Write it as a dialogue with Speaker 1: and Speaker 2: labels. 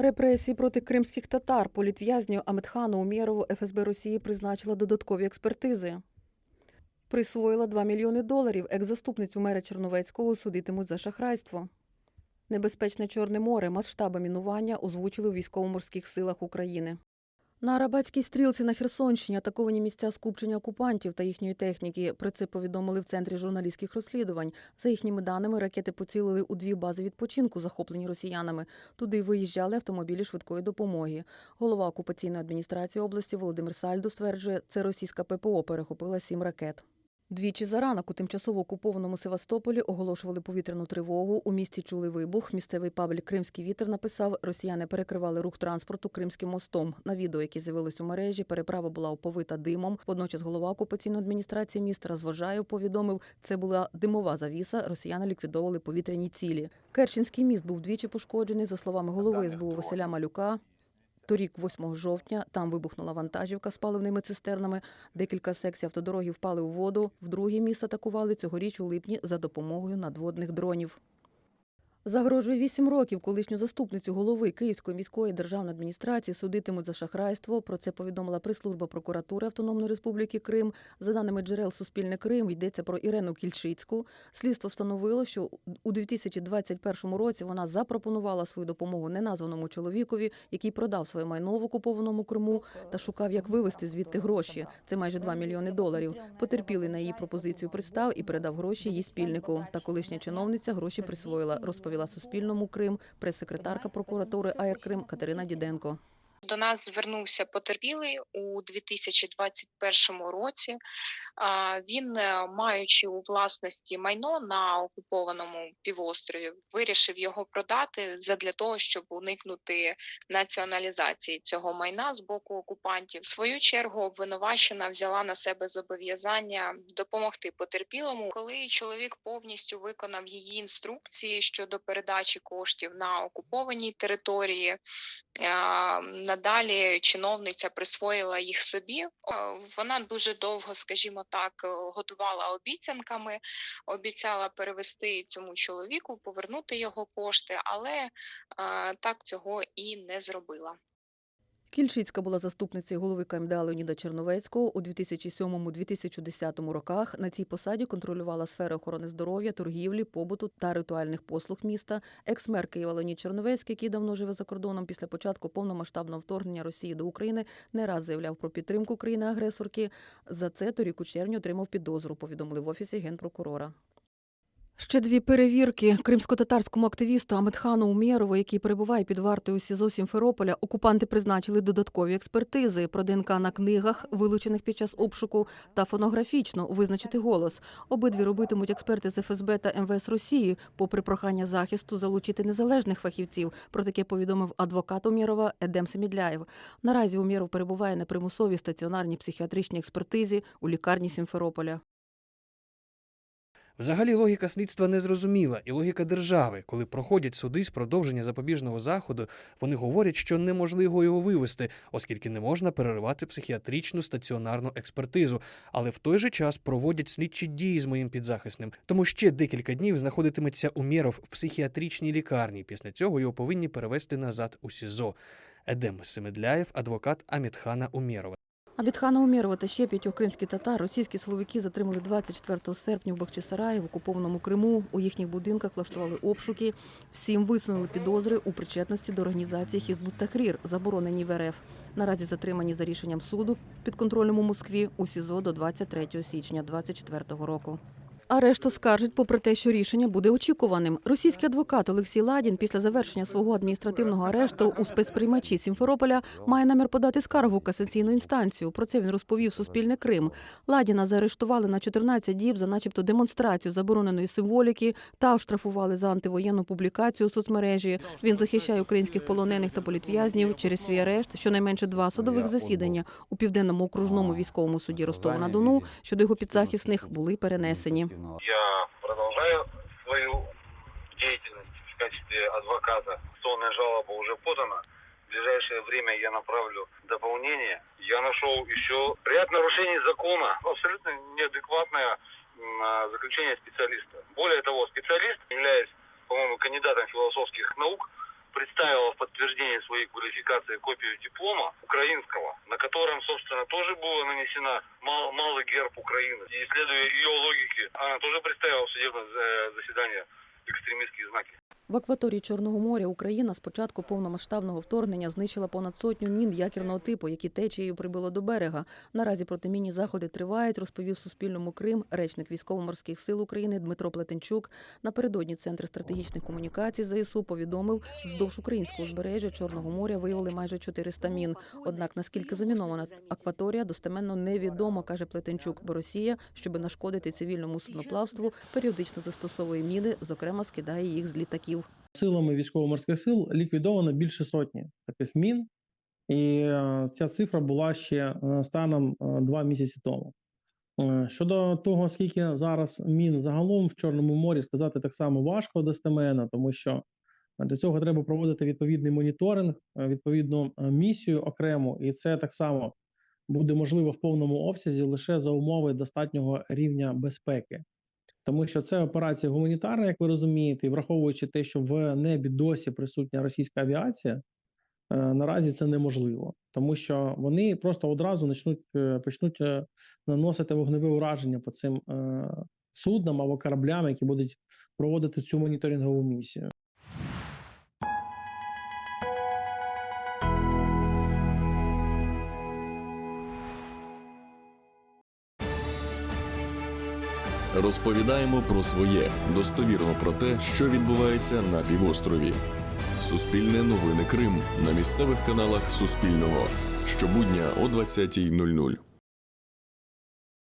Speaker 1: Репресії проти кримських татар політв'язню Аметхану Умєрову ФСБ Росії призначила додаткові експертизи. Присвоїла 2 мільйони доларів. Екс-заступницю мера Черновецького судитимуть за шахрайство. Небезпечне Чорне море масштаби мінування озвучили у військово-морських силах України. На Арабатській стрілці на Херсонщині атаковані місця скупчення окупантів та їхньої техніки. Про це повідомили в центрі журналістських розслідувань. За їхніми даними, ракети поцілили у дві бази відпочинку, захоплені росіянами. Туди виїжджали автомобілі швидкої допомоги. Голова окупаційної адміністрації області Володимир Сальдо стверджує, це російська ППО перехопила сім ракет. Двічі за ранок у тимчасово окупованому Севастополі оголошували повітряну тривогу. У місті чули вибух. Місцевий паблік Кримський вітер написав, росіяни перекривали рух транспорту Кримським мостом. На відео, яке з'явилось у мережі, переправа була оповита димом. Водночас голова окупаційної адміністрації міста Розважаєв повідомив, це була димова завіса. Росіяни ліквідовували повітряні цілі. Керченський міст був двічі пошкоджений. За словами голови СБУ Василя Малюка, Торік, 8 жовтня, там вибухнула вантажівка з паливними цистернами. Декілька секцій автодороги впали у воду. В Вдруге міст атакували цьогоріч у липні за допомогою надводних дронів. Загрожує 8 років колишню заступницю голови Київської міської державної адміністрації судитимуть за шахрайство. Про це повідомила прес-служба прокуратури Автономної Республіки Крим. За даними джерел Суспільне Крим, йдеться про Ірену Кільчицьку. Слідство встановило, що у 2021 році вона запропонувала свою допомогу неназваному чоловікові, який продав своє майно в окупованому Криму та шукав, як вивезти звідти гроші. Це майже 2 мільйони доларів. Потерпілий на її пропозицію пристав і передав гроші її спільнику. Та колишня чиновниця гроші присвоїла, розповіла Суспільному Крим прес-секретарка прокуратури АР Крим Катерина Діденко.
Speaker 2: До нас звернувся потерпілий у 2021 році. Він, е, маючи у власності майно на окупованому півострові, вирішив його продати задля того, щоб уникнути націоналізації цього майна з боку окупантів. В свою чергу обвинувачена взяла на себе зобов'язання допомогти потерпілому, коли чоловік повністю виконав її інструкції щодо передачі коштів на окупованій території. А, Надалі чиновниця присвоїла їх собі. Е, Вона дуже довго, скажімо так, е, готувала обіцянками, обіцяла перевести цьому чоловіку, повернути його кошти, але е, так цього і не зробила.
Speaker 1: Кільчицька була заступницею голови КМДА Леоніда Черновецького у 2007-2010 роках. На цій посаді контролювала сфери охорони здоров'я, торгівлі, побуту та ритуальних послуг міста. Екс-мер Києва Леонід Черновецький, який давно живе за кордоном після початку повномасштабного вторгнення Росії до України, не раз заявляв про підтримку країни-агресорки. За це торік у червні отримав підозру, повідомили в офісі генпрокурора. Ще дві перевірки кримсько-татарському активісту Аметхану Умєрову, який перебуває під вартою СІЗО Сімферополя, окупанти призначили додаткові експертизи про ДНК на книгах, вилучених під час обшуку, та фонографічно визначити голос. Обидві робитимуть експерти з ФСБ та МВС Росії, попри прохання захисту залучити незалежних фахівців. Про таке повідомив адвокат Умєрова Едем Семідляєв. Наразі Умєров перебуває на примусовій стаціонарній психіатричній експертизі у лікарні Сімферополя.
Speaker 3: Взагалі логіка слідства незрозуміла, і логіка держави, коли проходять суди з продовження запобіжного заходу, вони говорять, що неможливо його вивести, оскільки не можна переривати психіатричну стаціонарну експертизу, але в той же час проводять слідчі дії з моїм підзахисним. Тому ще декілька днів знаходитиметься Умєров в психіатричній лікарні. Після цього його повинні перевести назад у СІЗО. Едем Семедляєв, адвокат Амітхана Умєрова.
Speaker 1: Абітхана Умєрова та ще п'ятьох кримських татар російські силовики затримали 24 серпня в Бахчисараї в окупованому Криму. У їхніх будинках влаштували обшуки. Всім висунули підозри у причетності до організації Хізбут Тахрір, заборонені в РФ. Наразі затримані за рішенням суду під контролем у Москві у СІЗО до 23 січня 2024 року. Арешт оскаржить, попри те, що рішення буде очікуваним. Російський адвокат Олексій Ладін після завершення свого адміністративного арешту у спецприймачі Сімферополя має намір подати скаргу в касаційну інстанцію. Про це він розповів Суспільне Крим. Ладіна заарештували на 14 діб за, начебто, демонстрацію забороненої символіки та оштрафували за антивоєнну публікацію у соцмережі. Він захищає українських полонених та політв'язнів через свій арешт. Щонайменше два судових засідання у південному окружному військовому суді Ростова на Дону щодо його підзахисних були перенесені.
Speaker 4: Я продолжаю свою деятельность в качестве адвоката. Сонная жалоба уже подана. В ближайшее время я направлю дополнение. Я нашел еще ряд нарушений закона. Абсолютно неадекватное а, заключение специалиста. Более того, специалист, являясь, по-моему, кандидатом философских наук, представила в подтверждение своей квалификации копию диплома украинского, на котором, собственно, тоже была нанесена мал- малый герб Украины. И следуя ее логике, она тоже представила в судебное э, заседание экстремистские знаки.
Speaker 1: В акваторії Чорного моря Україна з початку повномасштабного вторгнення знищила понад сотню мін якірного типу, які течією прибило до берега. Наразі протимінні заходи тривають, розповів Суспільному Крим речник військово-морських сил України Дмитро Плетенчук. Напередодні Центр стратегічних комунікацій ЗСУ повідомив, вздовж українського узбережжя Чорного моря виявили майже 400 мін. Однак наскільки замінована акваторія, достеменно невідомо, каже Плетенчук, бо Росія, щоб нашкодити цивільному судноплавству, періодично застосовує міни, зокрема скидає їх з літаків.
Speaker 5: Силами військово-морських сил ліквідовано більше сотні таких мін, і е, ця цифра була ще е, станом е, два місяці тому. Щодо того, скільки зараз мін загалом в Чорному морі, сказати так само важко достеменно, тому що для цього треба проводити відповідний моніторинг, відповідну місію окрему, і це так само буде можливо в повному обсязі лише за умови достатнього рівня безпеки. Тому що це операція гуманітарна, як ви розумієте, і враховуючи те, що в небі досі присутня російська авіація, е, наразі це неможливо, тому що вони просто одразу почнуть, е, почнуть е, наносити вогневе ураження по цим суднам або кораблям, які будуть проводити цю моніторингову місію.
Speaker 6: Розповідаємо про своє достовірно про те, що відбувається на півострові. Суспільне новини Крим на місцевих каналах Суспільного щобудня о 20.00.